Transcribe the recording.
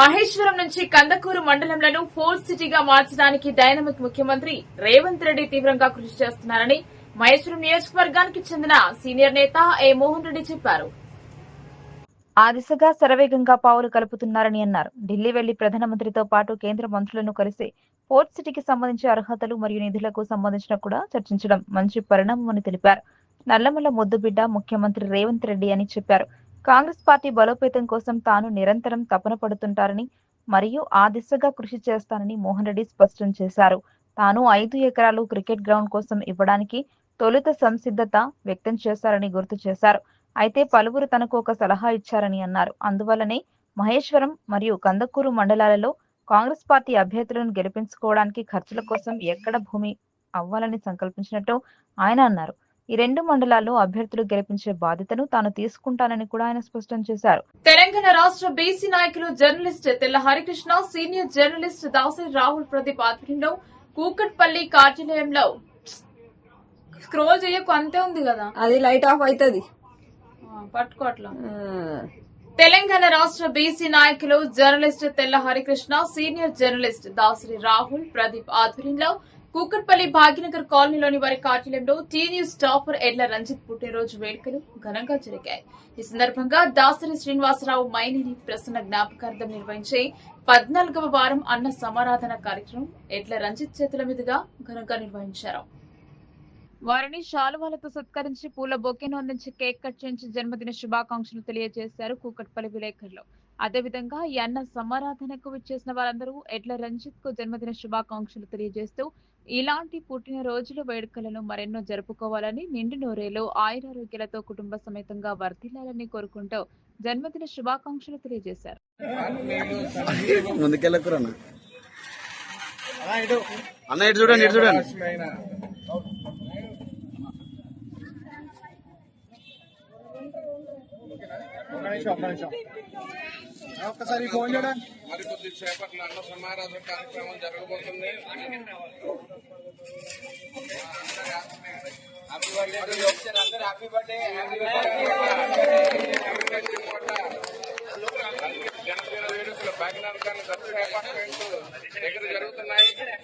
మహేశ్వరం నుంచి కందకూరు మండలంలను ఫోర్త్ సిటీగా మార్చడానికి డైనమిక్ ముఖ్యమంత్రి రేవంత్ రెడ్డి తీవ్రంగా కృషి చేస్తున్నారని మహేశ్వరం నియోజకవర్గానికి చెందిన సీనియర్ నేత ఏ మోహన్ రెడ్డి చెప్పారు. ఆ దిశగా శరవేగంగా పావులు కలుపుతున్నారని అన్నారు. ఢిల్లీ వెళ్ళి ప్రధానమంత్రితో పాటు కేంద్ర మంత్రులను కలిసి ఫోర్త్ సిటీకి సంబంధించి అర్హతలు మరియు నిధులకు సంబంధించిన కూడా చర్చించడం మంచి పరిణామం అని తెలిపారు. నల్లమల్ల ముద్దుబిడ్డ ముఖ్యమంత్రి రేవంత్ రెడ్డి అని చెప్పారు. కాంగ్రెస్ పార్టీ బలోపేతం కోసం తాను నిరంతరం తపన పడుతుంటారని మరియు ఆ దిశగా కృషి చేస్తానని మోహన్ రెడ్డి స్పష్టం చేశారు. తాను ఐదు ఎకరాలు క్రికెట్ గ్రౌండ్ కోసం ఇవ్వడానికి తొలుత సంసిద్ధత వ్యక్తం చేశారని గుర్తు చేశారు. అయితే పలువురు తనకు ఒక సలహా ఇచ్చారని అన్నారు. అందువల్లనే మహేశ్వరం మరియు కందకూరు మండలాలలో కాంగ్రెస్ పార్టీ అభ్యర్థులను గెలిపించుకోవడానికి ఖర్చుల కోసం ఎక్కడ భూమి అవ్వాలని సంకల్పించినట్టు ఆయన అన్నారు. ఈ రెండు మండలాల్లో అభ్యర్థులు గెలిపించే బాధ్యతను తాను తీసుకుంటానని కూడా ఆయన స్పష్టం చేశారు. తెలంగాణ రాష్ట్ర బీసీ నాయకులు journalist Thella Harikrishna senior journalist Dasari Rahul Pradeep ఆధ్వర్యంలో కూకట్పల్లి కార్యాలయంలో స్క్రోల్ చేయకు అంతే ఉంది కదా? అది లైట్ ఆఫ్ అవుతుంది పట్టుకోవట్లా తెలంగాణ రాష్ట్ర బీసీ నాయకులు journalist Thella Harikrishna senior journalist Dasari Rahul Pradeep ఆధ్వర్యంలో కూకట్పల్లి భాగ్యనగర్ కాలనీలోని వారి కార్యాలయంలో టీ న్యూస్ టాపర్ ఎడ్ల రంజిత్ పుట్టినరోజు వేడుకలు ఘనంగా జరిగాయి. ఈ సందర్భంగా దాసరి శ్రీనివాసరావు మైనిని ప్రసన్న జ్ఞాపకార్థం నిర్వహించే పద్నాలుగవ వారం అన్న సమారాధన కార్యక్రమం ఎడ్ల రంజిత్ చేతుల మీదుగా ఘనంగా నిర్వహించారు. వారిని శాలువాలతో సత్కరించి పూల బొకేను అందించి కేక్ కట్ చేయించి జన్మదిన శుభాకాంక్షలు తెలియజేశారు కూకట్పల్లి విలేకరులు. అదేవిధంగా ఈ అన్న సమారాధనకు విచ్చేసిన వారందరూ ఎడ్ల రంజిత్కు జన్మదిన శుభాకాంక్షలు తెలియజేస్తూ ఇలాంటి పుట్టినరోజుల వేడుకలను మరెన్నో జరుపుకోవాలని నిండు నూరేలో ఆయురారోగ్యాలతో కుటుంబ సమేతంగా వర్ధిల్లాలని కోరుకుంటూ జన్మదిన శుభాకాంక్షలు తెలియజేశారు. అన్న ఇటు చూడండి ఇటు చూడండి. ఒక్కసారి ఫోన్ చేయడం? మరి కొద్ది సేపట్లో అన్న సమారాధన కార్యక్రమం జరగబోతుంది. హ్యాపీ బర్త్డే ఒకసారి అందరూ happy birthday happy birthday Janasena వేడుకలు కాగినాలు కానీ దగ్గర జరుగుతున్నాయి.